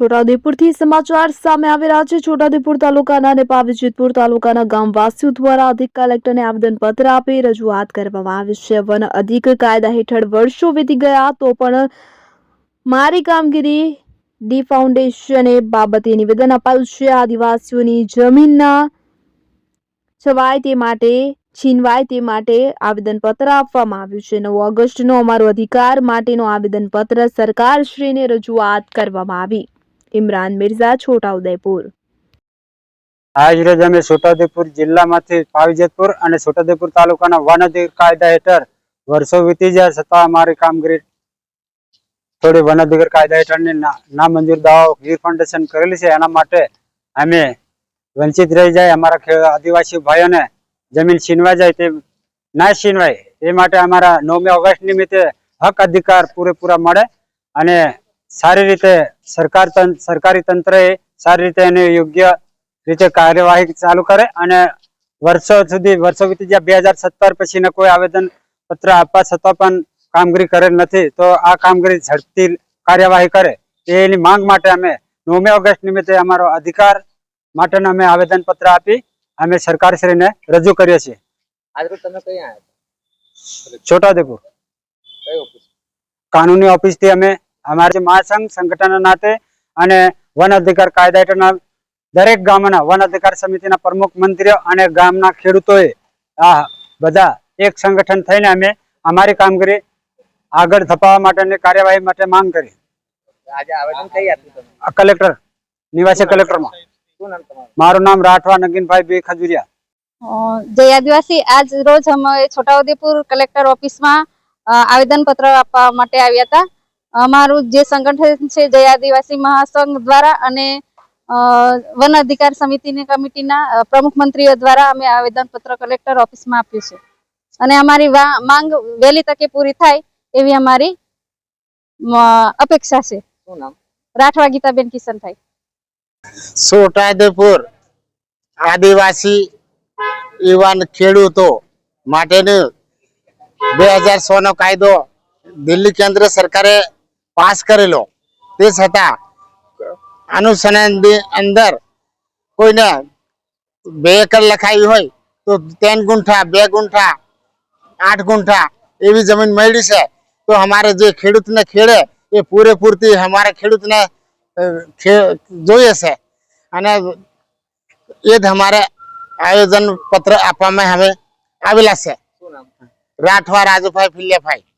છોટાઉદેપુરથી સમાચાર સામે આવી રહ્યા છે. છોટાઉદેપુર તાલુકાના અને પાવીજીતપુર તાલુકાના ગામવાસીઓ દ્વારા અધિક કલેક્ટરને આવેદનપત્ર આપી રજૂઆત કરવામાં આવી છે. વન અધિક કાયદા હેઠળ વર્ષો વીતી ગયા તો પણ મારી કામગીરી ડી ફાઉન્ડેશને બાબતે નિવેદન અપાયું છે. આદિવાસીઓની જમીનના છવાય તે માટે, છીનવાય તે માટે આવેદનપત્ર આપવામાં આવ્યું છે. નવ ઓગસ્ટનો અમારો અધિકાર માટેનો આવેદનપત્ર સરકારશ્રીને રજૂઆત કરવામાં આવી. ઇમરાન મિર્ઝા, છોટાઉદેપુર. આજ રોજ અમે છોટાઉદેપુર જિલ્લામાંથી પાવીજતપુર અને છોટાઉદેપુર તાલુકાના વન અધિકાર કાયદા હેઠળ વર્ષો વીતી જાય છતાં અમારી કામગીરી થોડી વન અધિકાર કાયદા હેઠળની નામંજૂર દાવાઓ ગીર ફાઉન્ડેશન કરેલી છે. એના માટે અમે વંચિત રહી જાય અમારા આદિવાસી ભાઈઓને જમીન છીનવા જાય તે ના છીનવાય એ માટે અમારા નવમી ઓગસ્ટ નિમિત્તે હક અધિકાર પૂરેપૂરા મળે અને સારી રીતે સરકાર સરકારી તંત્રએ સારી રીતે એને યોગ્ય રીતે કાર્યવાહી ચાલુ કરે અને વર્ષો સુધી વર્ષો વીતી ગયા બે હજાર સત્તર પછીના કોઈ આવેદન પત્ર આપવા છતાં પણ કામગીરી કરેલ નથી તો આ કામગીરી ઝડપથી કાર્યવાહી કરે. એની માંગ માટે અમે નવમી ઓગસ્ટ નિમિત્તે અમારો અધિકાર માટેનો અમે આવેદન પત્ર આપી અમે સરકારશ્રીને રજૂ કરીએ છીએ. છોટાઉદેપુર. કાનૂની ઓફિસથી અમે અમારા જે મહાસંઘ સંગઠનના નાતે અને વન અધિકાર કાયદા હેઠળના દરેક ગામના વન અધિકાર સમિતિના પ્રમુખ મંત્રીઓ અને ગામના ખેડૂતોએ આ બધા એક સંગઠન થઈને અમે અમારી કામગીરી આગળ ધપાવવા માટેની કાર્યવાહી માટે માંગ કરી. આજે આવેદન કઈ આપ્યું તમે? આ કલેક્ટર નિવાસી કલેક્ટરમાં. મારું નામ રાઠવા નગીનભાઈ બે ખજુરિયા. જય આદિવાસી. આજ રોજ અમે છોટાઉદેપુર કલેક્ટર ઓફિસમાં આવેદન પત્ર આપવા માટે આવ્યા હતા. અમારું જે સંગઠન છે જય આદિવાસી મહાસંઘ દ્વારા અને વન અધિકાર સમિતિની કમિટીના પ્રમુખ મંત્રીઓ દ્વારા અમે આવેદન પત્ર કલેક્ટર ઓફિસમાં આપ્યું છે. અને અમારી માંગ વહેલી તકે પૂરી થાય એવી અમારી અપેક્ષા છે. રાઠવા ગીતાબેન કિશનભાઈ. છોટાઉદેપુર આદિવાસી યુવાન ખેડૂતો માટેનું બે હજાર સો નો કાયદો દિલ્હી કેન્દ્ર સરકારે પાસ કરેલો. તે છતાં અનુસંધાનની અંદર કોઈને બે એકર લખાવી હોય તો ત્રણ ગુંઠા બે ગુંઠા આઠ ગુંઠા એવી જમીન મળી છે. તો અમારે જે ખેડૂતને ખેડે એ પૂરેપૂરતી અમારા ખેડૂતને જોઈએ છે. અને એ જ અમારે આયોજન પત્ર આપવામાં હવે આવેલા છે. રાઠવા રાજુભાઈ ફિલ્યાભાઈ